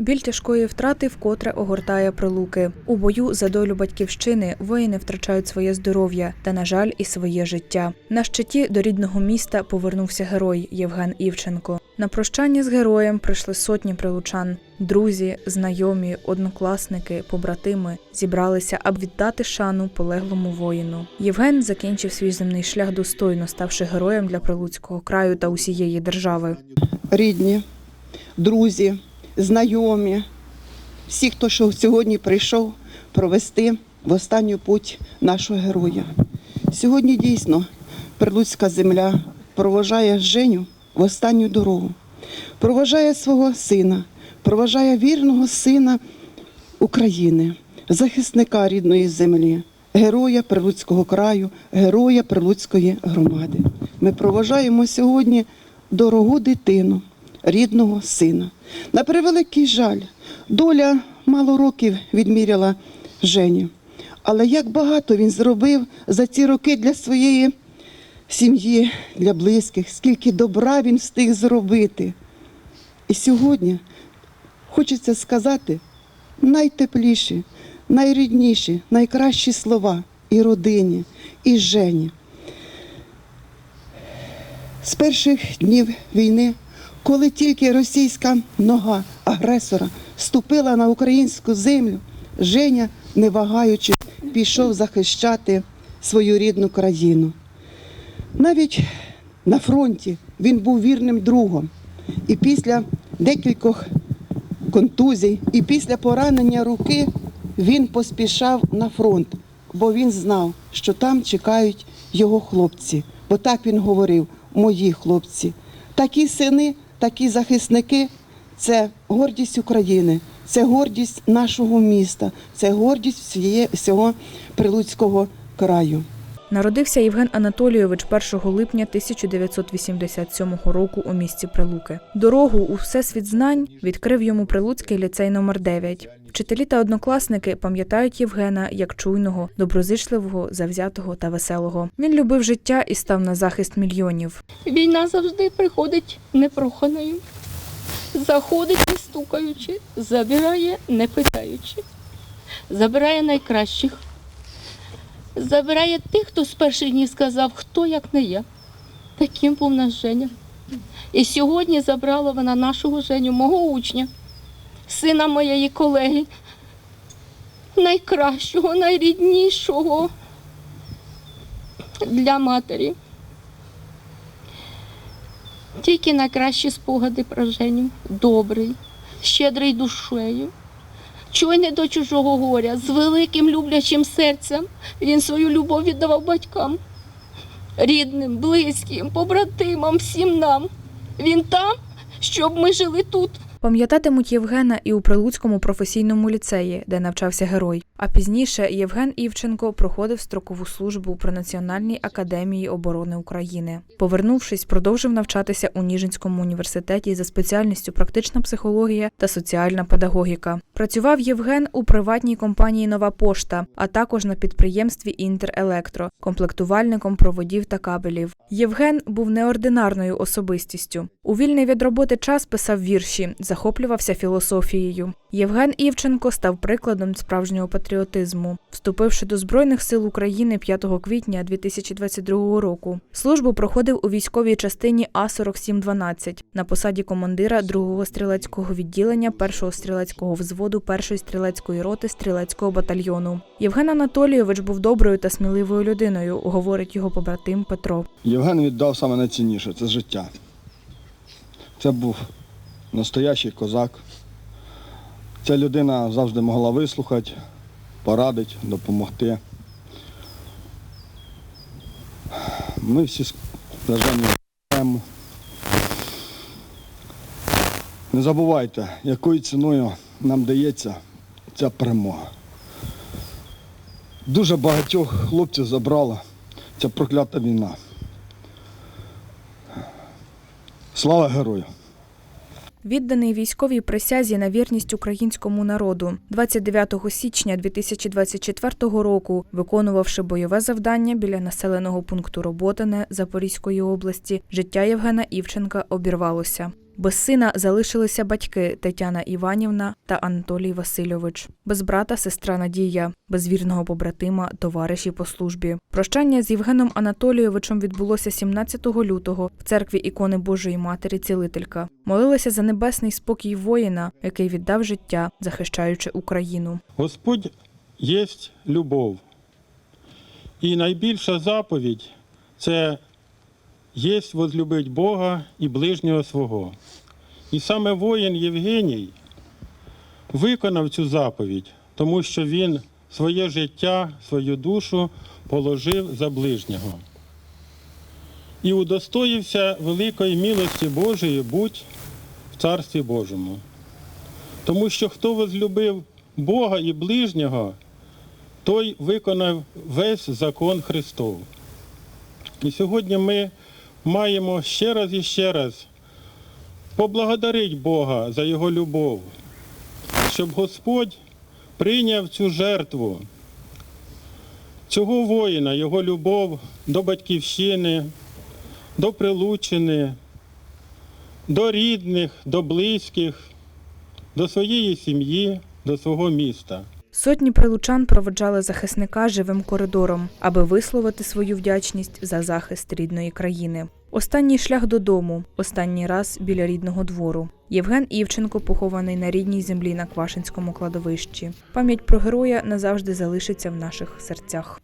Біль тяжкої втрати вкотре огортає прилуки. У бою за долю батьківщини воїни втрачають своє здоров'я та, на жаль, і своє життя. На щиті до рідного міста повернувся герой Євген Івченко. На прощання з героєм прийшли сотні прилучан. Друзі, знайомі, однокласники, побратими зібралися, аби віддати шану полеглому воїну. Євген закінчив свій земний шлях достойно, ставши героєм для прилуцького краю та усієї держави. рідні, друзі, знайомі, всі, хто сьогодні прийшов провести в останню путь нашого героя. Сьогодні дійсно Прилуцька земля проважає Женю в останню дорогу, проважає свого сина, проважає вірного сина України, захисника рідної землі, героя Прилуцького краю, героя Прилуцької громади. Ми проважаємо сьогодні дорогу дитину, рідного сина. На превеликий жаль, доля мало років відміряла Жені. Але як багато він зробив за ці роки для своєї сім'ї, для близьких, скільки добра він встиг зробити. І сьогодні хочеться сказати найтепліші, найрідніші, найкращі слова і родині, і Жені. З перших днів війни, коли тільки російська нога агресора ступила на українську землю, Женя, не вагаючи, пішов захищати свою рідну країну. Навіть на фронті він був вірним другом. І після декількох контузій, і після поранення руки він поспішав на фронт, бо він знав, що там чекають його хлопці. Бо так він говорив: мої хлопці. Такі сини, такі захисники це гордість України, це гордість нашого міста, це гордість всього Прилуцького краю. Народився Євген Анатолійович 1 липня 1987 року у місті Прилуки. Дорогу у всесвіт знань відкрив йому Прилуцький ліцей номер 9 Вчителі та однокласники пам'ятають Євгена як чуйного, доброзичливого, завзятого та веселого. Він любив життя і став на захист мільйонів. Війна завжди приходить непроханою. Заходить не стукаючи, забирає не питаючи. Забирає найкращих. Забирає тих, хто з перших днів сказав, хто як не я. Таким був наш Женя. І сьогодні забрала вона нашого Женю, мого учня, сина моєї колеги, найкращого, найріднішого для матері. Тільки найкращі спогади про Женю. Добрий, щедрий душею, чуйний до чужого горя, з великим люблячим серцем. Він свою любов віддавав батькам, рідним, близьким, побратимам, всім нам. Він там, щоб ми жили тут. Пам'ятатимуть Євгена і у Прилуцькому професійному ліцеї, де навчався герой. А пізніше Євген Івченко проходив строкову службу при Національній академії оборони України. Повернувшись, продовжив навчатися у Ніжинському університеті за спеціальністю практична психологія та соціальна педагогіка. Працював Євген у приватній компанії Нова пошта, а також на підприємстві Інтерелектро, комплектувальником проводів та кабелів. Євген був неординарною особистістю. У вільний від роботи час писав вірші, захоплювався філософією. Євген Івченко став прикладом справжнього патріотизму, вступивши до Збройних сил України 5 квітня 2022 року. Службу проходив у військовій частині А4712 на посаді командира 2-го стрілецького відділення 1-го стрілецького взводу 1-ї стрілецької роти стрілецького батальйону. Євген Анатолійович був доброю та сміливою людиною, говорить його побратим Петро. Євген віддав саме найцінніше це життя. Це був настоящий козак. Ця людина завжди могла вислухати, порадити, допомогти. Ми всі Женю знаємо. Не забувайте, якою ціною нам дається ця перемога. Дуже багатьох хлопців забрала ця проклята війна. Слава герою! Відданий військовій присязі на вірність українському народу 29 січня 2024 року, виконувавши бойове завдання біля населеного пункту Роботине Запорізької області, життя Євгена Івченка обірвалося. Без сина залишилися батьки Тетяна Іванівна та Анатолій Васильович, без брата сестра Надія, без вірного побратима, товариші по службі. Прощання з Євгеном Анатолійовичем відбулося 17 лютого в церкві ікони Божої Матері Цілителька. Молилися за небесний спокій воїна, який віддав життя, захищаючи Україну. Господь є любов. І найбільша заповідь це є возлюбить Бога і ближнього свого. І саме воїн Євгеній виконав цю заповідь, тому що він своє життя, свою душу положив за ближнього. І удостоївся великої милості Божої будь в Царстві Божому. Тому що хто возлюбив Бога і ближнього, той виконав весь закон Христов. І сьогодні ми маємо ще раз і ще раз поблагодарити Бога за Його любов, щоб Господь прийняв цю жертву, цього воїна, Його любов до батьківщини, до Прилучини, до рідних, до близьких, до своєї сім'ї, до свого міста. Сотні прилучан проведжали захисника живим коридором, аби висловити свою вдячність за захист рідної країни. Останній шлях додому, останній раз біля рідного двору. Євген Івченко похований на рідній землі на Квашинському кладовищі. Пам'ять про героя назавжди залишиться в наших серцях.